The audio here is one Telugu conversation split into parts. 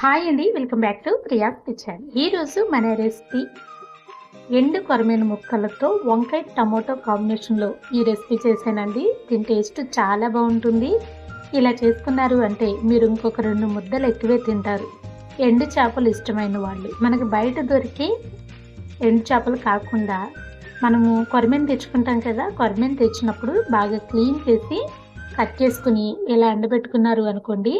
హాయ్ అండి welcome back to Priya kitchen. ఈరోజు మన రెసిపీ ఎండు కొరమైన ముక్కలతో వంకాయ టమాటో కాంబినేషన్లో ఈ రెసిపీ చేశానండి. దీని టేస్ట్ చాలా బాగుంటుంది. ఇలా చేసుకున్నారు అంటే మీరు ఇంకొక రెండు ముద్దలు ఎక్కువే తింటారు. ఎండు చేపలు ఇష్టమైన వాళ్ళు. మనకి బయట దొరికే ఎండు చేపలు కాకుండా మనము కొరమేను తెచ్చుకుంటాం కదా కొరమేను తెచ్చినప్పుడు బాగా క్లీన్ చేసి కట్ చేసుకుని ఇలా ఎండబెట్టుకున్నారు అనుకోండి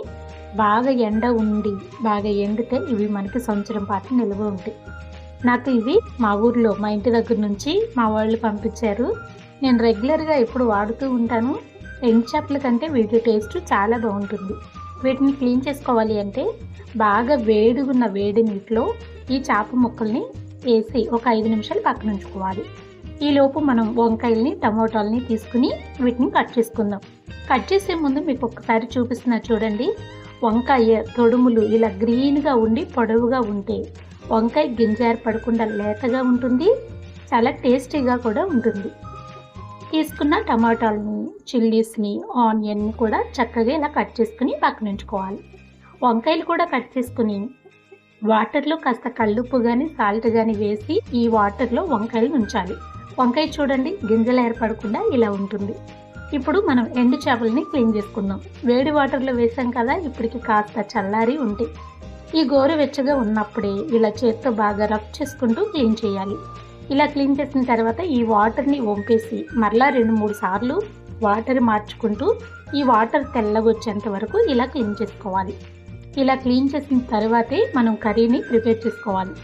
బాగా ఎండ ఉండి బాగా ఎండితే ఇవి మనకి సంవత్సరం పాటు నిల్వ ఉంటాయి. నాకు ఇవి మా ఊర్లో మా ఇంటి దగ్గర నుంచి మా వాళ్ళు పంపించారు. నేను రెగ్యులర్గా ఎప్పుడు వాడుతూ ఉంటాను. ఎండు చేపల కంటే వీటి టేస్ట్ చాలా బాగుంటుంది. వీటిని క్లీన్ చేసుకోవాలి అంటే బాగా వేడిగున్న వేడి నీటిలో ఈ చేప ముక్కల్ని వేసి ఒక ఐదు నిమిషాలు పక్కన ఉంచుకోవాలి. ఈలోపు మనం వంకాయల్ని టమోటాలని తీసుకుని వీటిని కట్ చేసుకుందాం. కట్ చేసే ముందు మీకు ఒక్కసారి చూపిస్తున్నా చూడండి. వంకాయ తొడుములు ఇలా గ్రీన్గా ఉండి పొడవుగా ఉంటే వంకాయ గింజ ఏర్పడకుండా లేతగా ఉంటుంది చాలా టేస్టీగా కూడా ఉంటుంది. తీసుకున్న టమాటాలని చిల్లీస్ని ఆనియన్ని కూడా చక్కగా ఇలా కట్ చేసుకుని పక్కన ఉంచుకోవాలి. వంకాయలు కూడా కట్ చేసుకుని వాటర్లో కాస్త కళ్ళుప్పు కానీ సాల్ట్ కానీ వేసి ఈ వాటర్లో వంకాయలు ఉంచాలి. వంకాయ చూడండి గింజలు ఏర్పడకుండా ఇలా ఉంటుంది. ఇప్పుడు మనం ఎండు చేపలని క్లీన్ చేసుకుందాం. వేడి వాటర్లో వేసాం కదా ఇప్పటికి కాస్త చల్లారి ఉంటాయి ఈ గోరువెచ్చగా ఉన్నప్పుడే ఇలా చేత్తో బాగా రఫ్ చేసుకుంటూ క్లీన్ చేయాలి. ఇలా క్లీన్ చేసిన తర్వాత ఈ వాటర్ని వంపేసి మరలా రెండు మూడు సార్లు వాటర్ మార్చుకుంటూ ఈ వాటర్ తెల్లగొచ్చేంత వరకు ఇలా క్లీన్ చేసుకోవాలి. ఇలా క్లీన్ చేసిన తర్వాతే మనం కర్రీని ప్రిపేర్ చేసుకోవాలి.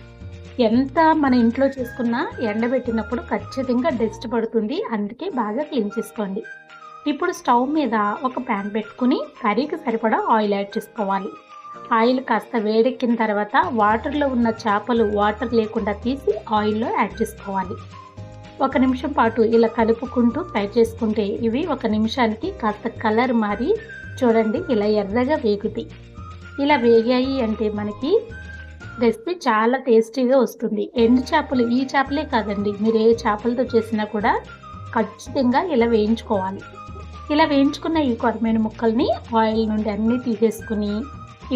ఎంత మన ఇంట్లో చేసుకున్నా ఎండబెట్టినప్పుడు ఖచ్చితంగా డస్ట్ పడుతుంది. అందుకే బాగా క్లీన్ చేసుకోండి. ఇప్పుడు స్టవ్ మీద ఒక ప్యాన్ పెట్టుకుని కర్రీకి సరిపడా ఆయిల్ యాడ్ చేసుకోవాలి. ఆయిల్ కాస్త వేడెక్కిన తర్వాత వాటర్లో ఉన్న చేపలు వాటర్ లేకుండా తీసి ఆయిల్లో యాడ్ చేసుకోవాలి. ఒక నిమిషం పాటు ఇలా కలుపుకుంటూ ఫ్రై చేసుకుంటే ఇవి ఒక నిమిషానికి కాస్త కలర్ మారి చూడండి ఇలా ఎర్రగా వేగుతాయి. ఇలా వేగాయి అంటే మనకి రెసిపీ చాలా టేస్టీగా వస్తుంది. ఎండు చేపలు ఈ చేపలే కాదండి. మీరు ఏ చేపలతో చేసినా కూడా ఖచ్చితంగా ఇలా వేయించుకోవాలి. ఇలా వేయించుకున్న ఈ కొరమైన ముక్కల్ని ఆయిల్ నుండి అన్నీ తీసేసుకుని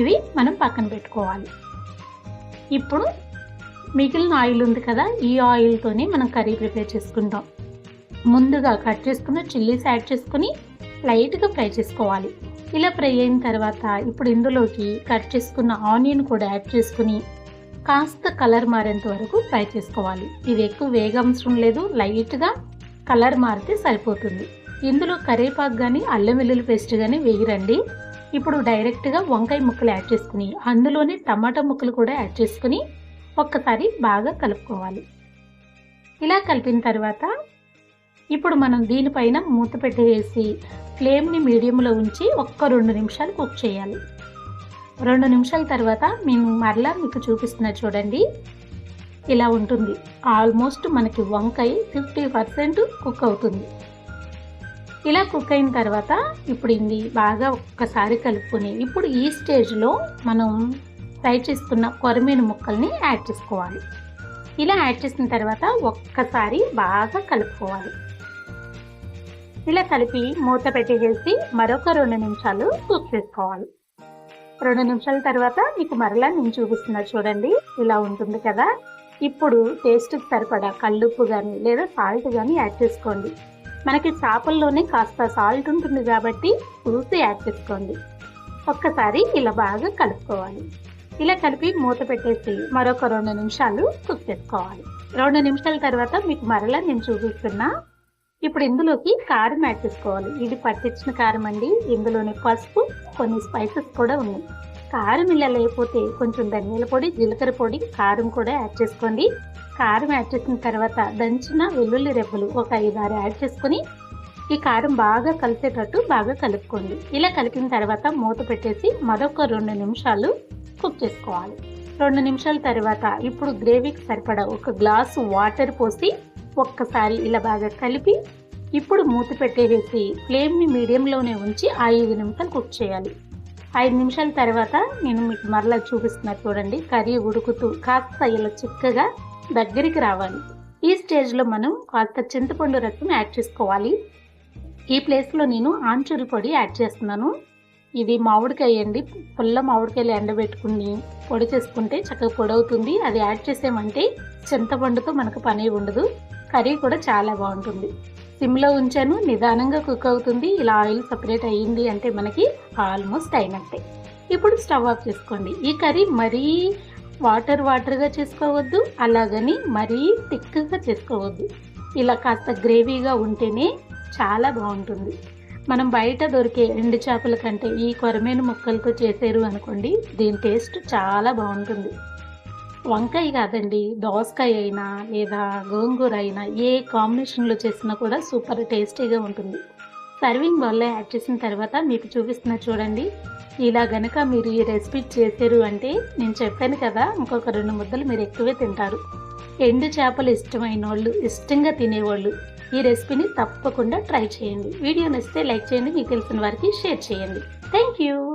ఇవి మనం పక్కన పెట్టుకోవాలి. ఇప్పుడు మిగిలిన ఆయిల్ ఉంది కదా ఈ ఆయిల్తోనే మనం కర్రీ ప్రిపేర్ చేసుకుంటాం ముందుగా కట్ చేసుకున్న చిల్లీస్ యాడ్ చేసుకుని లైట్గా ఫ్రై చేసుకోవాలి. ఇలా ఫ్రై అయిన తర్వాత ఇప్పుడు ఇందులోకి కట్ చేసుకున్న ఆనియన్ కూడా యాడ్ చేసుకుని కాస్త కలర్ మారేంత వరకు ఫ్రై చేసుకోవాలి. ఇది ఎక్కువ వేగవసరం లేదు లైట్గా కలర్ మారితే సరిపోతుంది. ఇందులో కరివేపాకు కానీ అల్లం వెల్లుల్లి పేస్ట్ కానీ వేయరండి. ఇప్పుడు డైరెక్ట్గా వంకాయ ముక్కలు యాడ్ చేసుకుని అందులోనే టమాటా ముక్కలు కూడా యాడ్ చేసుకుని ఒక్కసారి బాగా కలుపుకోవాలి. ఇలా కలిపిన తర్వాత ఇప్పుడు మనం దీనిపైన మూత పెట్టేసి ఫ్లేమ్ని మీడియంలో ఉంచి ఒక్క రెండు నిమిషాలు కుక్ చేయాలి. రెండు నిమిషాల తర్వాత మేము మరలా మీకు చూపిస్తున్నా చూడండి. ఇలా ఉంటుంది. ఆల్మోస్ట్ మనకి వంకాయ ఫిఫ్టీ పర్సెంట్ కుక్ అవుతుంది. ఇలా కుక్ అయిన తర్వాత ఇప్పుడు ఇది బాగా ఒక్కసారి కలుపుకొని ఇప్పుడు ఈ స్టేజ్లో మనం ఫ్రై చేసుకున్న కొరమీను ముక్కల్ని యాడ్ చేసుకోవాలి. ఇలా యాడ్ చేసిన తర్వాత ఒక్కసారి బాగా కలుపుకోవాలి. ఇలా కలిపి మూత పెట్టేసి మరొక రెండు నిమిషాలు కుక్ చేసుకోవాలి. రెండు నిమిషాల తర్వాత మీకు మరలా నేను చూపిస్తున్నా చూడండి ఇలా ఉంటుంది కదా. ఇప్పుడు టేస్ట్కి సరిపడా కల్లుప్పు కానీ లేదా సాల్ట్ కానీ యాడ్ చేసుకోండి. మనకి చేపల్లోనే కాస్త సాల్ట్ ఉంటుంది కాబట్టి చూసి యాడ్ చేసుకోండి. ఒక్కసారి ఇలా బాగా కలుపుకోవాలి. ఇలా కలిపి మూత పెట్టేసి మరొక రెండు నిమిషాలు కుక్ చేసుకోవాలి. రెండు నిమిషాల తర్వాత మీకు మరలా నేను చూపిస్తున్నా ఇప్పుడు ఇందులోకి కారం యాడ్ చేసుకోవాలి. ఇది పట్టించిన కారం అండి. ఇందులోని పసుపు కొన్ని స్పైసెస్ కూడా ఉన్నాయి. కారం ఇలా లేకపోతే కొంచెం ధనియాల పొడి జీలకర్ర పొడి కారం కూడా యాడ్ చేసుకోండి. కారం యాడ్ చేసిన తర్వాత దంచిన వెల్లుల్లి రెబ్బలు ఒక ఐదు ఆరు యాడ్ చేసుకొని ఈ కారం బాగా కలిసేటట్టు బాగా కలుపుకోండి. ఇలా కలిపిన తర్వాత మూత పెట్టేసి మరొక రెండు నిమిషాలు కుక్ చేసుకోవాలి. రెండు నిమిషాల తర్వాత ఇప్పుడు గ్రేవీకి సరిపడా ఒక గ్లాసు వాటర్ పోసి ఒక్కసారి ఇలా బాగా కలిపి ఇప్పుడు మూత పెట్టేసేసి ఫ్లేమ్ని మీడియంలోనే ఉంచి ఐదు నిమిషాలు కుక్ చేయాలి. ఐదు నిమిషాల తర్వాత నేను మీకు మరలా చూపిస్తున్నా చూడండి. కర్రీ ఉడుకుతూ కాస్త ఇలా చిక్కగా దగ్గరికి రావాలి. ఈ స్టేజ్లో మనం కాస్త చింతపండు రసం యాడ్ చేసుకోవాలి. ఈ ప్లేస్లో నేను ఆంచూరి పొడి యాడ్ చేస్తున్నాను. ఇది మామిడికాయ అండి. పుల్ల మామిడికాయలు ఎండబెట్టుకుని పొడి చేసుకుంటే చక్కగా పొడి అవుతుంది అది యాడ్ చేసామంటే చింతపండుతో మనకు పని ఉండదు. కర్రీ కూడా చాలా బాగుంటుంది. సిమ్లో ఉంచాను నిదానంగా కుక్ అవుతుంది. ఇలా ఆయిల్ సపరేట్ అయ్యింది అంటే మనకి ఆల్మోస్ట్ అయినట్టే. ఇప్పుడు స్టవ్ ఆఫ్ చేసుకోండి. ఈ కర్రీ మరీ వాటర్ వాటర్గా చేసుకోవద్దు అలాగని మరీ థిక్గా చేసుకోవద్దు. ఇలా కాస్త గ్రేవీగా ఉంటేనే చాలా బాగుంటుంది. మనం బయట దొరికే ఎండు చేపల కంటే ఈ కొరమేను ముక్కలతో చేసారు అనుకోండి దీని టేస్ట్ చాలా బాగుంటుంది. వంకాయ కాదండి దోసకాయ అయినా లేదా గోంగూర అయినా ఏ కాంబినేషన్లో చేసినా కూడా సూపర్ టేస్టీగా ఉంటుంది. సర్వింగ్ బౌల్లో యాడ్ చేసిన తర్వాత మీకు చూపిస్తున్న చూడండి. ఇలా గనక మీరు ఈ రెసిపీ చేసారు అంటే నేను చెప్పాను కదా ఇంకొక రెండు ముద్దలు మీరు ఎక్కువే తింటారు. ఎండు చేపలు ఇష్టమైన వాళ్ళు ఇష్టంగా తినేవాళ్ళు ఈ రెసిపీని తప్పకుండా ట్రై చేయండి. వీడియో నచ్చితే లైక్ చేయండి మీకు తెలిసిన వారికి షేర్ చేయండి. Thank you!